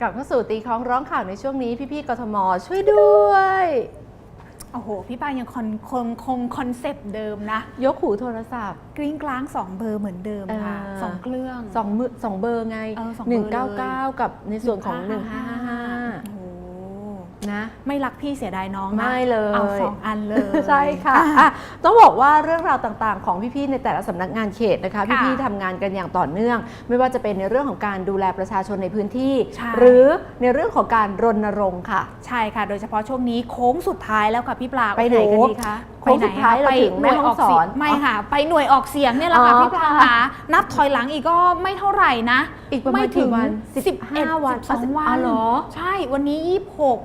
กลับเข้าสู่ตีคล้องร้องข่าวในช่วงนี้พี่ๆกทมช่วยด้วย โอ้โห พี่ปานยังคงคงคงคอนเซปต์เดิมนะ ยกหูโทรศัพท์ กริ้งกลางสองเบอร์เหมือนเดิมค่ะสองเครื่อง สองมือสองเบอร์ไง เออสองเบอร์เลย 199 กับในส่วนของหนึ่งห้า ไม่รักพี่เสียดายน้องนะไม่เลยเอาสองอันเลยใช่ค่ะอะต้องบอกว่าเรื่องราวต่างๆ ของพี่ๆในแต่ละสำนักงานเขตนะคะค่ะพี่ๆทำงานกันอย่างต่อเนื่อง ไม่ว่าจะเป็นในเรื่องของการดูแลประชาชนในพื้นที่ใช่หรือในเรื่องของการรณรงค์ค่ะ ใช่ค่ะ โดยเฉพาะช่วงนี้โค้งสุดท้ายแล้วค่ะพี่ปลาไปไหนกันโอ้โดีคะไปโค้งไหนสุดท้ายเราไปถึงหแม่น่วยห้ออองกสเสีอยงนไม่ค่ะ ไปหน่วยออกเสียงเนี่ยแหละค่ะอ๋อพี่ปลาค่ะค่ะนับถอยหลังอีกก็ไม่เท่าไหร่นะ อีกประมาณไม่ถึกี่งวันสิบเอ็ด15วันสิบสองวัอ๋อนเหรอใช่วันนี้ยี่หก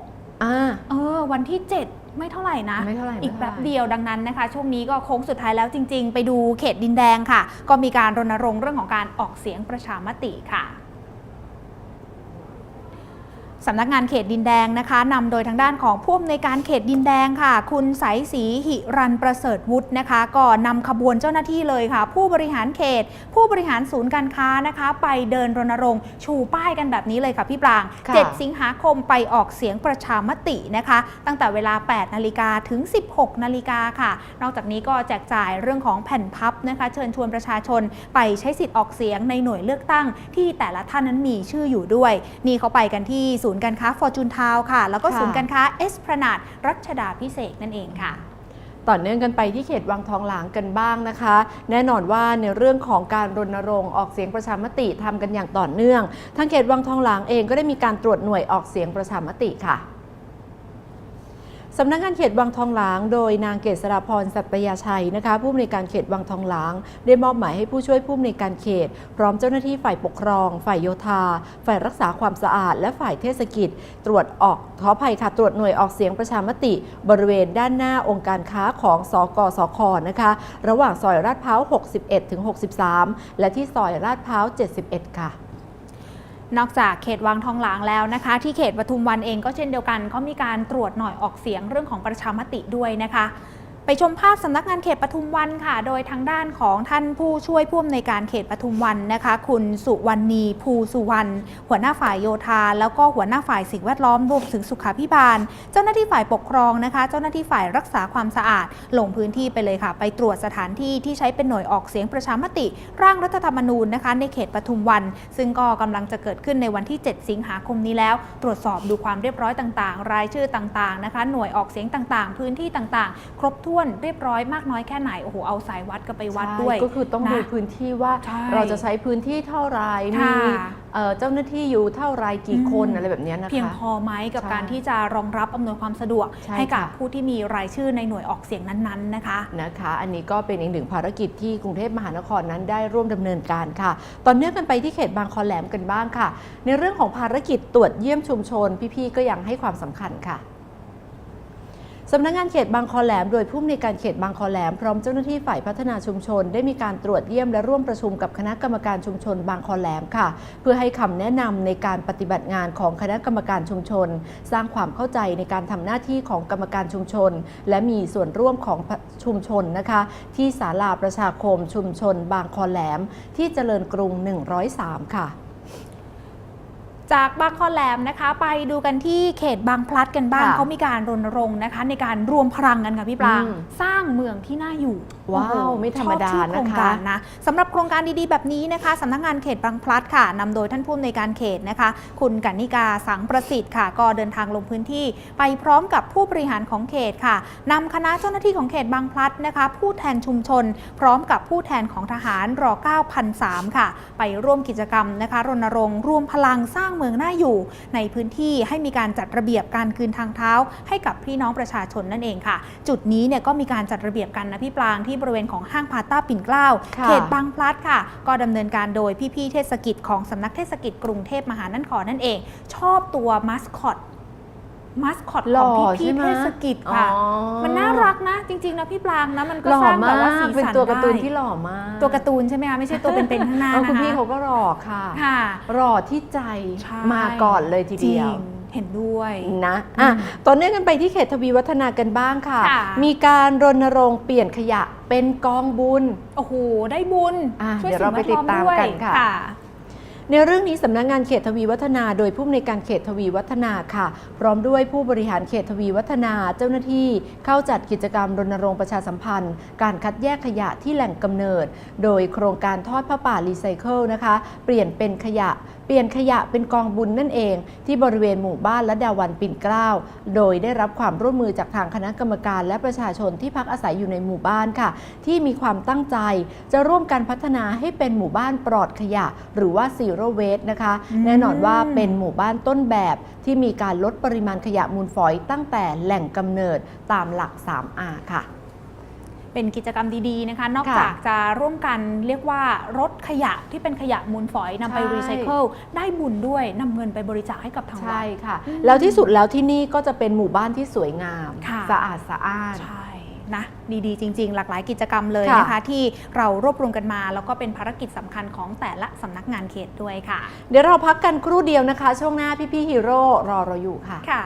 อ่า เออวันที่ 7 ไม่เท่าไหร่นะ ไม่เท่าไหร่อีกไม่แป๊เท่าไหร่บเดียวดังนั้นนะคะ ช่วงนี้ก็โค้งสุดท้ายแล้วจริง ๆ ไปดูเขตดินแดงค่ะ ก็มีการรณรงค์เรื่องของการออกเสียงประชามติค่ะ สำนักงานเขตดินแดงนะคะนำโดยทางด้านของผู้อำนวยการเขตดินแดงค่ะ คุณสายศรีหิรันประเสริฐวุฒินะคะ ก็นำขบวนเจ้าหน้าที่เลยค่ะ ผู้บริหารเขต ผู้บริหารศูนย์การค้านะคะ ไปเดินรณรงค์ชูป้ายกันแบบนี้เลยค่ะพี่ปรางค่ะ7สิงหาคมไปออกเสียงประชามตินะคะ ตั้งแต่เวลา 8 นาฬิกาถึง 16 นาฬิกาค่ะ นอกจากนี้ก็แจกจ่ายเรื่องของแผ่นพับนะคะ เชิญชวนประชาชนไปใช้สิทธิ์ออกเสียงในหน่วยเลือกตั้ง ที่แต่ละท่านนั้นมีชื่ออยู่ด้วย นี่เขาไปกันที่ศูนย์การค้าฟอร์จูนทาวค่ะ แล้วก็ค่ะศูนย์การค้าเอสพรนาดรัชดาพิเศษกนั่นเองค่ะต่อเนื่องกันไปที่เขตวังทองหลางกันบ้างนะคะ แน่นอนว่าในเรื่องของการรณรงค์ออกเสียงประชามติทำกันอย่างต่อเนื่องทางเขตวังทองหลางเองก็ได้มีการตรวจหน่วยออกเสียงประชามติค่ะ สำนักงานเขตวังทองหลาง โดยนางเกษราพรสัตยาชัยนะคะผู้อำนวยการเขตวังทองหลาง ได้มอบหมายให้ผู้ช่วยผู้อำนวยการเขต พร้อมเจ้าหน้าที่ฝ่ายปกครอง ฝ่ายโยธา ฝ่ายรักษาความสะอาด และฝ่ายเทศกิจ ตรวจออกขออภัยค่ะตรวจหน่วยออกเสียงประชามติ บริเวณด้านหน้าองค์การค้าของสกสคนะคะระหว่างซอยลาดพร้าว 61 ถึง 63 และที่ซอยลาดพร้าว 71 ค่ะ นอกจากเขตวังทองหลางแล้วนะคะ ที่เขตปทุมวันเองก็เช่นเดียวกันเขามีการตรวจหน่อยออกเสียงเรื่องของประชามติด้วยนะคะ ไปชมภาพสำนักงานเขตปทุมวันค่ะ โดยทางด้านของท่านผู้ช่วยผู้อำนวยการเขตปทุมวันนะคะ คุณสุวรรณีภูสุวรรณหัวหน้าฝ่ายโยธา แล้วก็หัวหน้าฝ่ายสิ่งแวดล้อมรวมถึงสุขาพิบาล เจ้าหน้าที่ฝ่ายปกครองนะคะ เจ้าหน้าที่ฝ่ายรักษาความสะอาด ลงพื้นที่ไปเลยค่ะ ไปตรวจสถานที่ที่ใช้เป็นหน่วยออกเสียงประชามติ ร่างรัฐธรรมนูญนะคะ ในเขตปทุมวัน ซึ่งก็กำลังจะเกิดขึ้นในวันที่ 7 สิงหาคมนี้แล้ว ตรวจสอบดูความเรียบร้อยต่าง ๆ รายชื่อต่างๆนะคะ หน่วยออกเสียงต่างๆ พื้นที่ต่างๆ ครบถ้วนเรียบร้อยมากน้อยแค่ไหนโอ้โหเอาสายวัดก็ไปวัดด้วยใช่ก็คือต้องดูนะพื้นที่ว่าใช่เราจะใช้พื้นที่เท่าไหรมีค่ะเอ่อเจ้าหน้าที่อยู่เท่าไหรกี่คนอืมอะไรแบบเนี้ยนะคะเพียงพอไหมกับใช่การที่จะรองรับอำนวยความสะดวกใช่ให้กับค่ะผู้ที่มีรายชื่อในหน่วยออกเสียงนั้นๆนะคะนะคะ อันนี้ก็เป็นอีกหนึ่งภารกิจที่กรุงเทพมหานครนั้นได้ร่วมดำเนินการค่ะตอนเนื่องกันไปที่เขตบางคอแหลมกันบ้างค่ะ ในเรื่องของภารกิจตรวจเยี่ยมชุมชนพี่ๆก็ยังให้ความสำคัญค่ะ สำนักงานเขตบางคอแหลม โดยผู้อำนวยการเขตบางคอแหลม พร้อมเจ้าหน้าที่ฝ่ายพัฒนาชุมชน ได้มีการตรวจเยี่ยมและร่วมประชุมกับคณะกรรมการชุมชนบางคอแหลมค่ะ เพื่อให้คำแนะนำในการปฏิบัติงานของคณะกรรมการชุมชน สร้างความเข้าใจในการทำหน้าที่ของกรรมการชุมชน และมีส่วนร่วมของชุมชนนะคะ ที่ศาลาประชาคมชุมชน บางคอแหลม ที่เจริญกรุง 103 ค่ะ จากบางคอแหลมนะคะ ไปดูกันที่เขตบางพลัดกันบ้างค่ะเขามีการรณรงค์นะคะ ในการรวมพลังกันค่ะพี่ปรางอืมสร้างเมืองที่น่าอยู่ว้าวโอ้โหไม่ธรรมดาชอบชื่อโครงนะคะ การนะสำหรับโครงการดีๆแบบนี้นะคะสำนักงานเขตบางพลัดค่ะนำโดยท่านผู้อำนวยการเขตนะคะ คุณกนิกาสังประสิทธิ์ค่ะ ก็เดินทางลงพื้นที่ ไปพร้อมกับผู้บริหารของเขตค่ะนำคณะเจ้าหน้าที่ของเขตบางพลัดนะคะ ผู้แทนชุมชน พร้อมกับผู้แทนของทหารร 9,003 ค่ะ ไปร่วมกิจกรรมนะคะรณรงค์รวมพลังสร้างเมืองน่าอยู่ ในพื้นที่ให้มีการจัดระเบียบการคืนทางเท้า ให้กับพี่น้องประชาชนนั่นเองค่ะ จุดนี้เนี่ยก็มีการจัดระเบียบกันนะพี่ปรางที่บริเวณของห้างพาต้าปิ่นเกล้าค่ะเขตบางพลัดค่ะ ก็ดำเนินการโดยพี่ๆเทศกิจของสำนักเทศกิจกรุงเทพมหานครนั่นเอง ชอบตัวมัสคอต มัสคอตหขล่อองพี่ใช่ๆไหม เทศกิจค่ะอ๋อมันน่ารักนะ จริง ๆ นะพี่ปรางนะมันก็หล่อสร้างแบมาบว่าสีก เป็นสันตัวการ์ตูนได้ที่หล่อมากตัวการ์ตูนใช่ไหมคะไม่ใช่ตัวเป็นๆข้างหน้าเออนะคุณคะพี่เขาก็หล่อค่ะ ค่ะหล่อที่ใจใช่ มาก่อนเลยทีเดียวจริงเห็นด้วย นะอะตอนนี้กันไปที่เขตทวีวัฒนากันบ้างค่ะ ค่ะ มีการรณรงค์เปลี่ยนขยะเป็นกองบุญ โอ้โห ได้บุญ อะช่วยเดี๋ยวเราไปสิ่งแวดล้อติดตามกันด้วยค่ะ ในเรื่องนี้สำนักงานเขตทวีวัฒนา โดยผู้อำนวยการเขตทวีวัฒนาค่ะ พร้อมด้วยผู้บริหารเขตทวีวัฒนา เจ้าหน้าที่เข้าจัดกิจกรรมรณรงค์ประชาสัมพันธ์ การคัดแยกขยะที่แหล่งกำเนิด โดยโครงการทอดผ้าป่ารีไซเคิลนะคะ เปลี่ยนเป็นขยะ เปลี่ยนขยะเป็นกองบุญนั่นเอง ที่บริเวณหมู่บ้านและดาวันปิ่นเกล้า โดยได้รับความร่วมมือจากทางคณะกรรมการ และประชาชนที่พักอาศัยอยู่ในหมู่บ้านค่ะ ที่มีความตั้งใจจะร่วมกันพัฒนาให้เป็นหมู่บ้านปลอดขยะ หรือว่า zero waste นะคะอืมแน่นอนว่าเป็นหมู่บ้านต้นแบบที่มีการลดปริมาณขยะมูลฝอยตั้งแต่แหล่งกำเนิดตามหลัก 3R ค่ะ เป็นกิจกรรมดีๆนะคะ นอกค่ะจากจะร่วมกันเรียกว่า รถขยะที่เป็นขยะมูลฝอยนำไปใช่ รีไซเคิลได้บุญด้วยนำเงินไปบริจาคให้กับทางวัใช่ด ค่ะอืมแล้วที่สุดแล้วที่นี่ก็จะเป็นหมู่บ้านที่สวยงาม ค่ะ สะอาดสะอ้าน ใช่ นะดีๆ จริง ๆ หลากหลายกิจกรรมเลยค่ะนะคะ ที่เรารวบรวมกันมา แล้วก็เป็นภารกิจสำคัญของแต่ละสำนักงานเขตด้วยค่ะ เดี๋ยวเราพักกันครู่เดียวนะคะ ช่วงหน้าพี่ๆฮีโร่รอเราอยู่ค่ะค่ะ